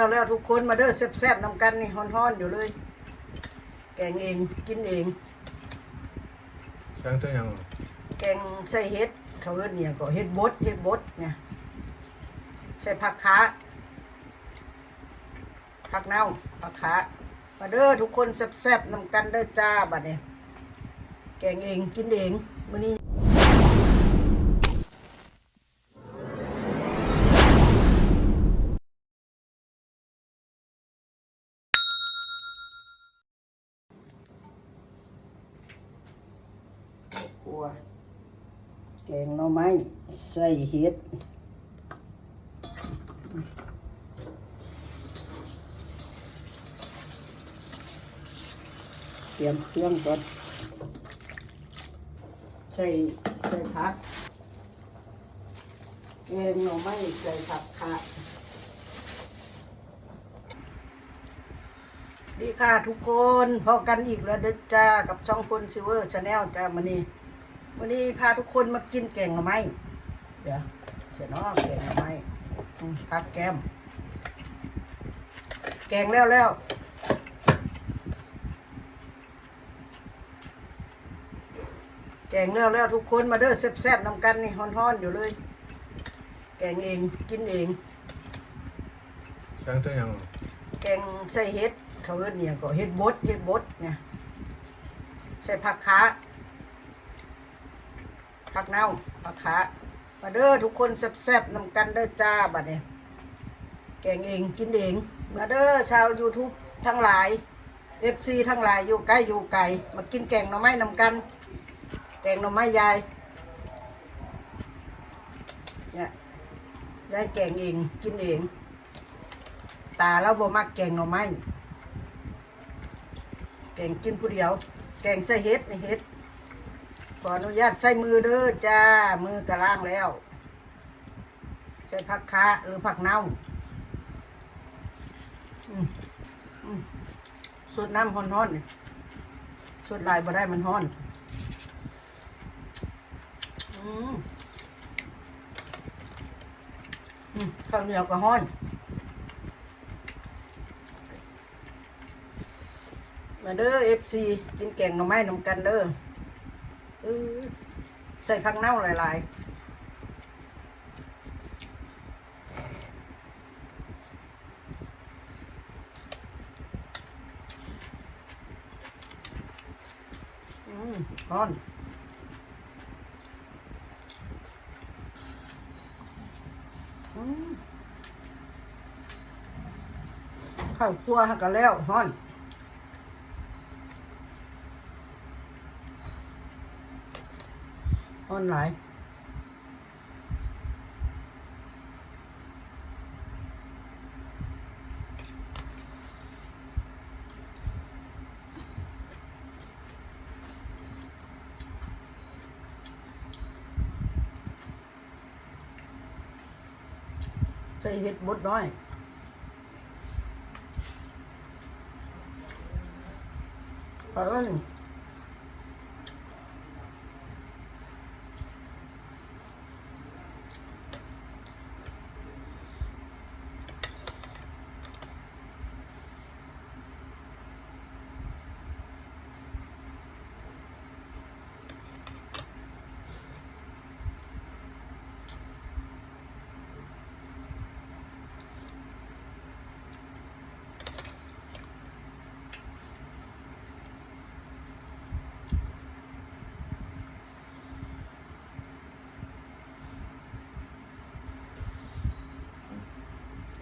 เอาแล้วทุกคนมาเด้อแซ่บๆนำกันนี่ฮ้อนๆอยู่เลย แกงเองกินเองจังตัวยังแกงใส่เห็ดเขาเอิ้นเนี่ยก็เห็ดบดเห็ดบดเนี่ยใส่ผักขาผักเน่าผักขามาเด้อทุกคนแซ่บๆนำกันเด้อจ้าบัดเนี่ยแกงเองกินเองมื้อนี้ แกงหน่อไม้ใส่เห็ดเตรียมเครื่องก่อนใส่ใส่ผักแกงหน่อไม้ใส่ผักค่ะดีค่ะทุกคนพอกันอีกแล้วเด้อจ้ากับช่องคนซิเวอร์ชาแนลจ้าวันนี้ วันนี้พาทุกคนมากินแกงหน่อไม้เดี๋ยวเสียเนาะแกงหน่อไม้อืมผักแก้ม แกงแล้วแล้วแกงแล้วแล้วทุกคนมาเด้อแซ่บๆนำกันนี่ฮ้อนๆอยู่เลย แกงเองกินเองจังตัวยังแกงใส่เห็ดเขาเอิ้นเนี่ยก็เห็ดบดเห็ดบดเนี่ยใส่ผักขา ผักเน่าผักขามาเด้อทุกคนแซ่บๆนำกันเด้อจ้าบัดเนี่ยแกงเองกินเองมาเด้อชาว YouTube ทั้งหลาย FC ทั้งหลายอยู่ใกล้อยู่ไกลมากินแกงหน่อไม้นำกันแกงหน่อไม้ยายเนี่ยยายแกงเองกินเอง ตาเราบ่มักแกงหน่อไม้แกงกินผู้เดียว แกงใส่เห็ดนี่เห็ด ขออนุญาตใส่มือเด้อจ้า มือกระล่างแล้ว ใส่ผักคะหรือผักเน่าอืมอืมสดน้ำฮ้อนๆนี่สดลายบ่ได้มันฮ้อนอข้าวเหนียวก็ห้อนมาเด้อเอฟซีกินแกงหน่อไม้นำกันเด้อ เออใส่ผักเน่าหลายๆ อืมฮ้อน อืมข้าวคั่วหักกันแล้วฮ้อน ฮ้อนหลายใส่เห็ดบดน้อยไปเอ้ย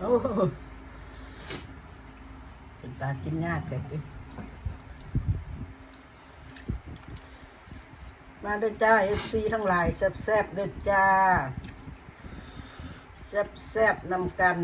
โอ้โหเป็นตากินยากเลยดิมาด้อจ้าเอฟซีทั้งหลายแซ่บๆเด้อจ้าแซบๆนำกัน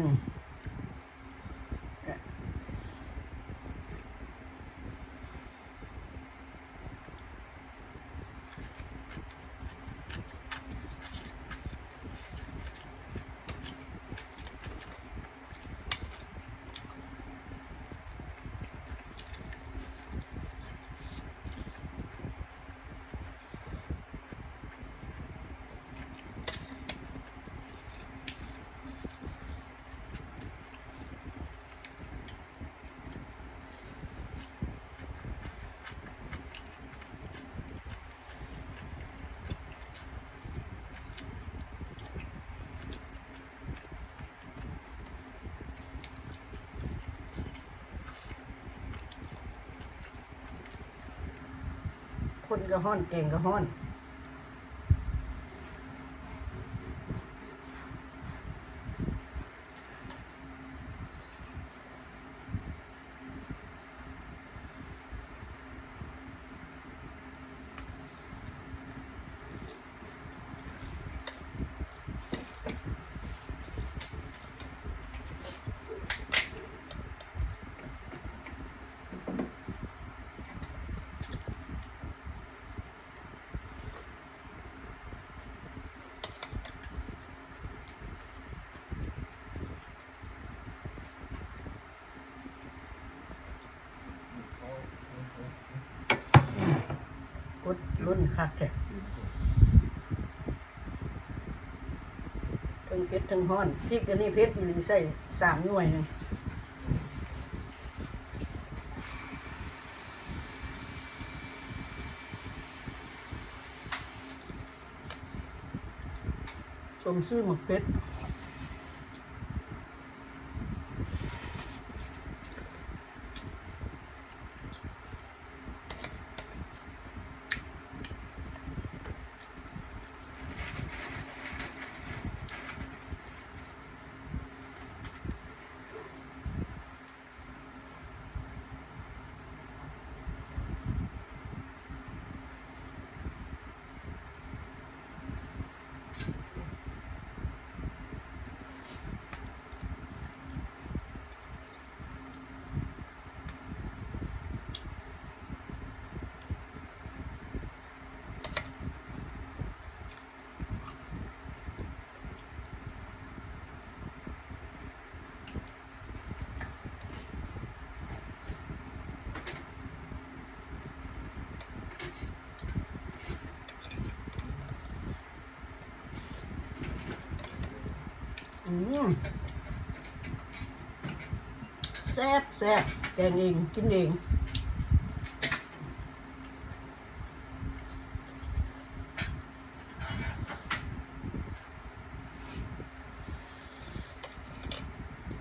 นก็ห้อนแกงก็ห้อน กด รุ่นคักเลยทั้งเพชรทั้งห้อนพริกอันนี้เพชรอีหลีใส่สามหน่วยนึงสมซื้อหมกเพชร แซ่บแซ่บแกงเองกินเอง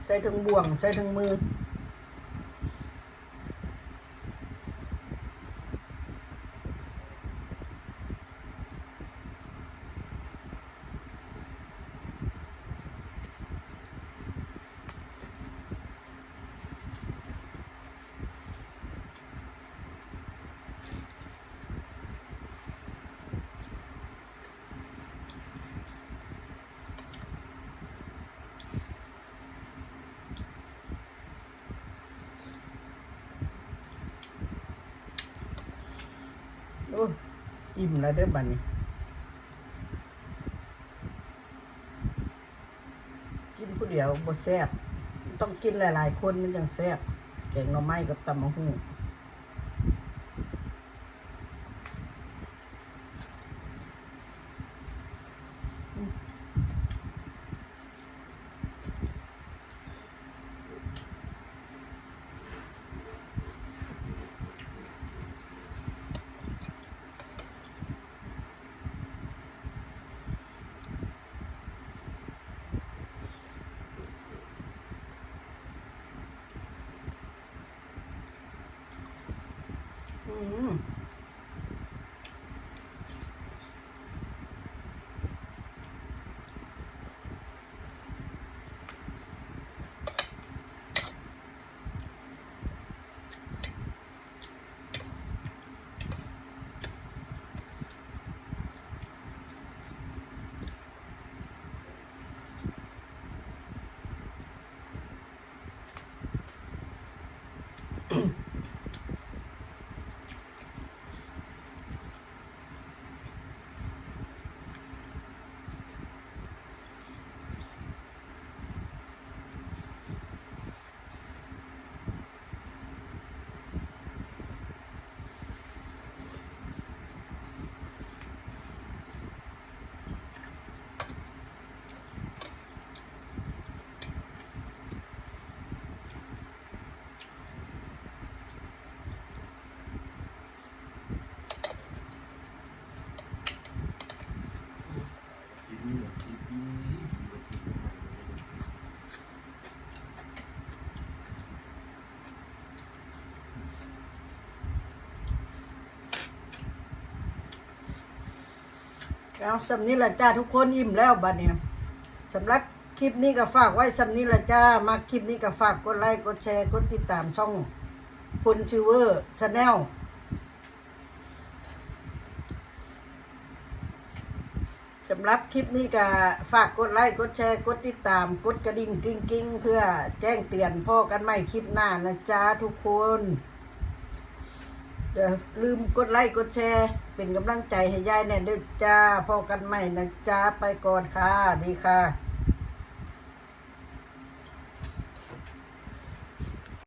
ใส่ถึงบ่วง ใส่ถึงมือ โอ้อิ่มแล้วเด้อบัดนี้กินผู้เดียวบ่แซ่บต้องกินหลาย ๆ คนมันยังแซ่บแกงหน่อไม้กับตำมะฮุ่ง แล้วสำนี้ละจ้าทุกคนอิ่มแล้วบัดเนี่ยสำหรับคลิปนี้ก็ฝากไว้สำนี้ละจ้ามาคลิปนี้ก็ฝากกดไลค์กดแชร์กดติดตามช่องพลชิวเวอร์ชาแนลสำหรับคลิปนี้ก็ฝากกดไลค์กดแชร์กดติดตามกดกระดิ่งกริ๊งกริ๊งเพื่อแจ้งเตือนพ่อกันใหม่คลิปหน้านะจ้าทุกคน อย่าลืมกดไลค์กดแชร์ เป็นกำลังใจให้ยายแน่นด้วยจ้าพอกันใหม่นะจ้าไปก่อนค่ะ ดีค่ะ